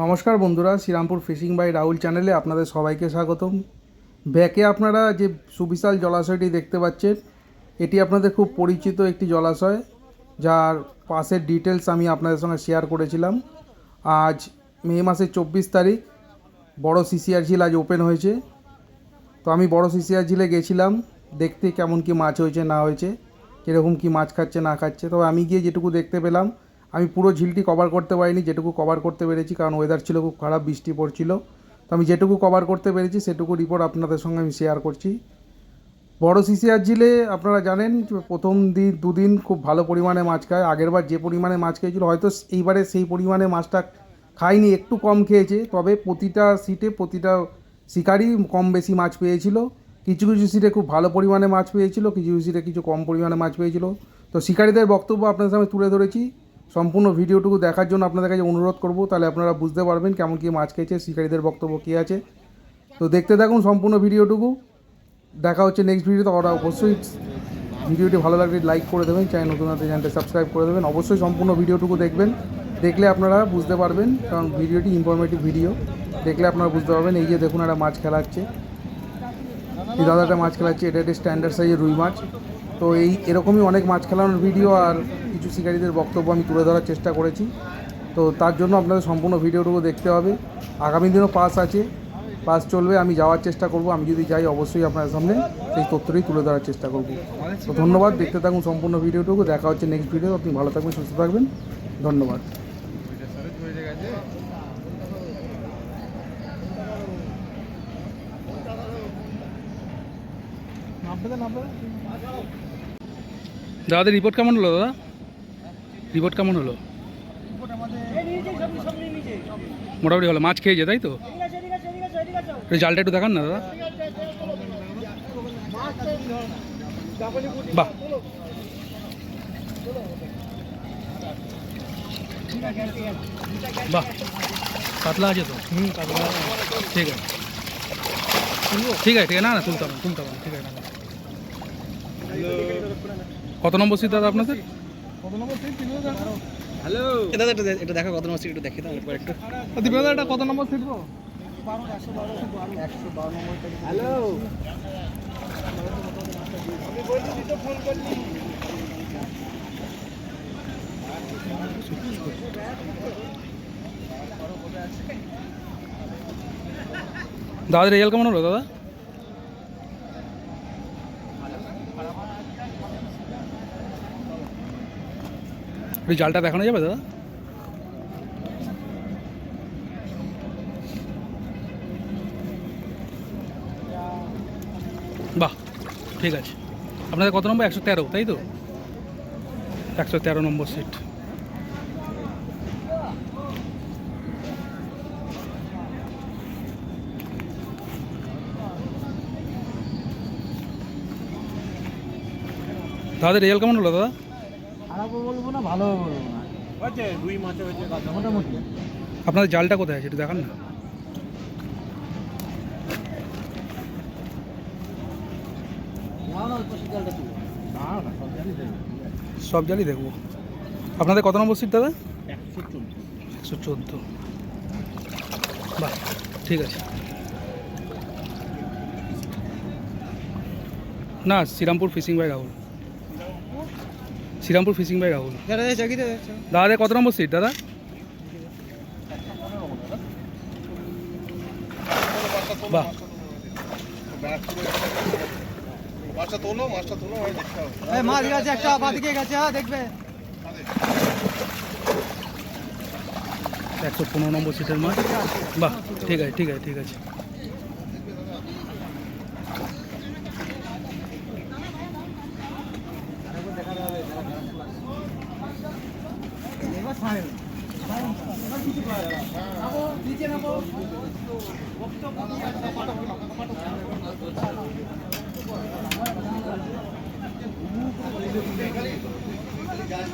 নমস্কার বন্ধুরা Serampore fishing by Rahul চ্যানেলে আপনাদের সবাইকে স্বাগতম। ব্যাকে আপনারা যে সুবিশাল জলাশয়টি দেখতে পাচ্ছেন এটি আপনাদের খুব পরিচিত একটি জলাশয় যার পাশের ডিটেলস আমি আপনাদের সঙ্গে শেয়ার করেছিলাম। আজ মে মাসের চব্বিশ তারিখ বড় সিসিআর ঝিল আজ ওপেন হয়েছে। তো আমি বড় সিসিআর ঝিলে গেছিলাম দেখতে কেমন কি মাছ হয়েছে না হয়েছে। কীরকম কি মাছ খাচ্ছে, না খাচ্ছে। তবে আমি গিয়ে যেটুকু দেখতে পেলাম, আমি পুরো ঝিলটি কভার করতে পারিনি, যেটুকু কভার করতে পেরেছি, কারণ ওয়েদার ছিল খুব খারাপ, বৃষ্টি পড়ছিল। তো আমি যেটুকু কভার করতে পেরেছি, সেটুকু রিপোর্ট আপনাদের সঙ্গে আমি শেয়ার করছি। বড় সিসিআর ঝিলে আপনারা জানেন, প্রথম দিন, দুদিন খুব ভালো পরিমাণে মাছ খায়। আগেরবার যে পরিমাণে মাছ খেয়েছিল, হয়তো এইবারে সেই পরিমাণে মাছটা খায়নি, একটু কম খেয়েছে। তবে প্রতিটা সিটে প্রতিটা শিকারই কম বেশি মাছ পেয়েছিল। কিছু কিছু সিটে খুব ভালো পরিমাণে মাছ পেয়েছিল, কিছু কিছু সিটে কিছু কম পরিমাণে মাছ পেয়েছিল। তো শিকারীদের বক্তব্য আপনাদের সামনে তুলে ধরেছি। সম্পূর্ণ ভিডিওটুকু দেখার জন্য আপনাদের কাছে অনুরোধ করব, তাহলে আপনারা বুঝতে পারবেন কেমন কী মাছ খেয়েছে, শিকারীদের বক্তব্য কী আছে। তো দেখতে থাকুন সম্পূর্ণ ভিডিওটুকু। দেখা হচ্ছে নেক্সট ভিডিওতে ওরা অবশ্যই ভিডিওটি ভালো লাগলে লাইক করে দেবেন চ্যানেল নতুন হাতে চ্যানেলটা সাবস্ক্রাইব করে দেবেন। অবশ্যই সম্পূর্ণ ভিডিওটুকু দেখবেন, দেখলে আপনারা বুঝতে পারবেন, কারণ ভিডিওটি ইনফরমেটিভ ভিডিও দেখলে আপনারা বুঝতে পারবেন, এই যে দেখুন একটা মাছ খেলাচ্ছে এই দাদাটা মাছ খেলাচ্ছে? এটা একটা স্ট্যান্ডার্ড সাইজের রুই মাছ। তো এই এরকমই অনেক মাছ খেলানোর ভিডিও আর কিছু শিকারীদের বক্তব্য আমি তুলে ধরার চেষ্টা করেছি। তো তার জন্য আপনাদের সম্পূর্ণ ভিডিওটুকু দেখতে হবে। আগামী দিনও পাস আছে। পাস চলবে, আমি যাওয়ার চেষ্টা করব। আমি যদি যাই, অবশ্যই আপনার সামনে সেই তথ্যটাই তুলে ধরার চেষ্টা করব। তো ধন্যবাদ। দেখতে থাকুন সম্পূর্ণ ভিডিওটুকু। দেখা হচ্ছে নেক্সট ভিডিও আপনি ভালো থাকবেন, সুস্থ থাকবেন। ধন্যবাদ। দাদাদের রিপোর্ট কেমন হলো দাদা? রিপোর্ট কেমন হলো? মোটামুটি হলো মাছ খেয়েছে তাই তো? জালটা একটু দেখান না দাদা। বাহ। বাহ কাতলা আছে তো? হুম কাতলা ঠিক আছে। ঠিক আছে ঠিক আছে না না তুলতে হবে না, তুলতে হবে ঠিক আছে। কত নম্বর সিট দাদা আপনাদের? এটা এটা এটা দেখো কত নম্বর সিট একটু দেখে দাও একবার একটু। দীপেন্দা এটা কত নম্বর সিট গো? হ্যালো। দাদার রেজাল্ট কেমন হলো দাদা? ওই জালটা দেখানো যাবে, দাদা? বাহ, ঠিক আছে। আপনাদের কত নম্বর? একশো তেরো, তাই তো? একশো তেরো নম্বর সিট দাদার রেজাল্ট কেমন হলো, দাদা? খারাপ বলব না ভালো বলব না। হয়েছে দুই হয়েছে মোটামুটি। আপনাদের জালটা কোথায় আছে একটু দেখান না। সব জালই দেখব আপনাদের কত নম্বর সিট দাদা? একশো চোদ্দ। বাহ ঠিক আছে। না Srirampur fishing by Rahul. Srirampur fishing by Rahul দাদা কত নম্বর সিট দাদা? বাহ। মাছটা তোলো মাছটা তোলো আমি দেখতে হবে। মাছ গেছে একটা বাদিকে গেছে হ্যাঁ দেখবে। একশো পনেরো নম্বর সিটের মাছ। বাহ ঠিক আছে ঠিক আছে ঠিক আছে।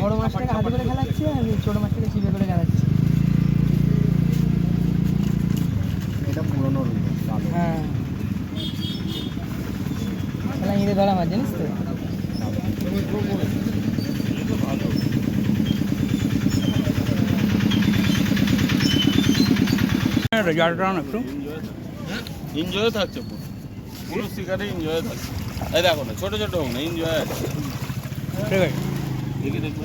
বড় মাছটাকে হাতে করে খেলাচ্ছি আর ছোট মাছটাকে চিপে করে খেলাচ্ছি এটা পুরনো হ্যাঁ খেলা ইঁদে ধরা মাছ জানিস তো? জালটা না একটু? এনজয় থাকছে পুরো। পুরো শিকারে এনজয় থাকছে। এই দেখো না ছোট ছোট হোক না এনজয় আছে। ঠিক আছে। দেখি দেখি।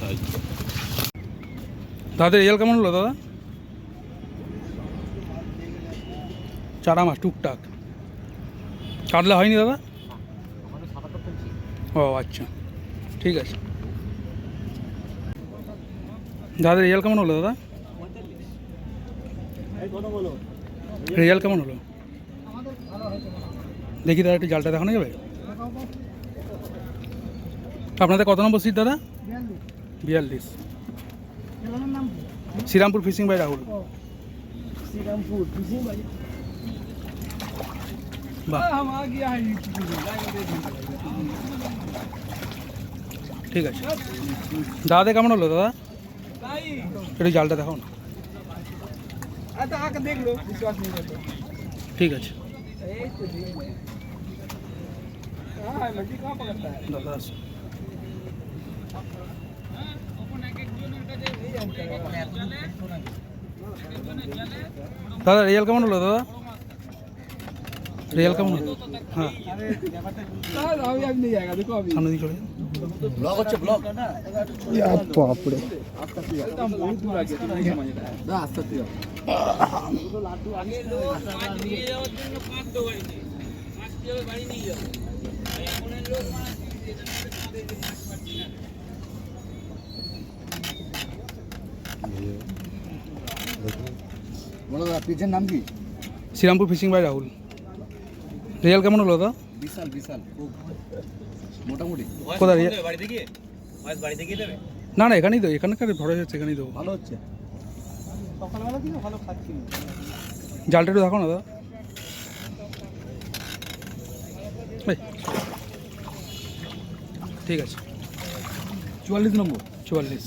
সাইজ দাদা রেজাল্ট কেমন হলো দাদা? চারা মাছ টুকটাক। কাতলা হয়নি দাদা? ও আচ্ছা। ঠিক আছে। দাদা রেজাল্ট কেমন হলো, দাদা? রেজাল্ট কেমন হলো? দেখি দাদা, একটু জালটা দেখানো যাবে? আপনাদের কত নম্বর সিট দাদা? বিয়াল্লিশ। Srirampur fishing by Rahul. Srirampur fishing বাড়ি বাহ। ঠিক আছে। দাদা কেমন হলো দাদা? একটু জালটা দেখাও না। ঠিক আছে। দাদা দাদা, রেজাল্ট কেমন হলো দাদা? রিয়াল কেমন হলো? হ্যাঁ। সামনে দিকে ব্লগ হচ্ছে ব্লগ। বাপরে। পিজের নাম কি? Shrirampur fishing by Rahul. Result কেমন হলো দাদা? বিশাল বিশাল খুব মোটামুটি। কোথায় রেজাল্ট না না এখানেই দেবো এখানকার ধরা যাচ্ছে এখানেই দেবো। ভালো হচ্ছে। সকালবেলা থেকে ভালো খাচ্ছি। জালটা একটু দেখো না দাদা। ঠিক আছে। চুয়াল্লিশ নম্বর। চুয়াল্লিশ।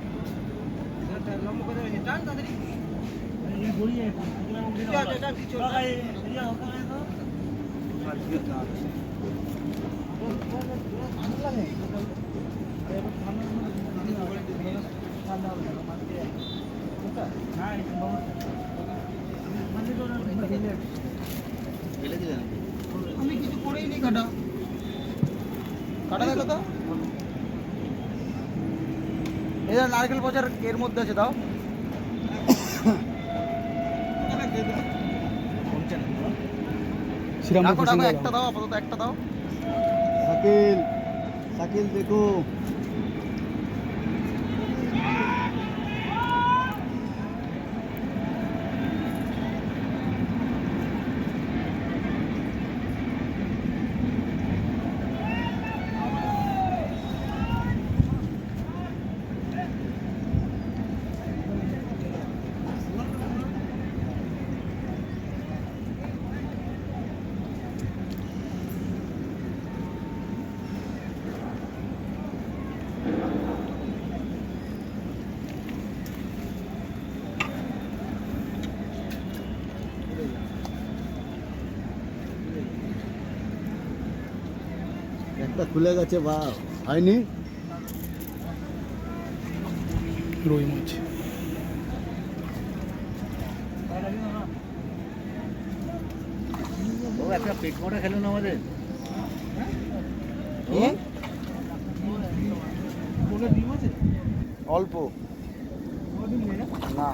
আমি কিছু করেই নি কাটা। কাটা দেখো তো। এই যে নারকেল পচার এর মধ্যে আছে দাও। শ্রীরামপুর একটা দাও আপাতত একটা দাও। শাকিল শাকিল দেখো। খুলে গেছে বা হয়নি? রুই মাছ। ও একটা পেট মোটা খেলো না আমাদের? অল্প। না।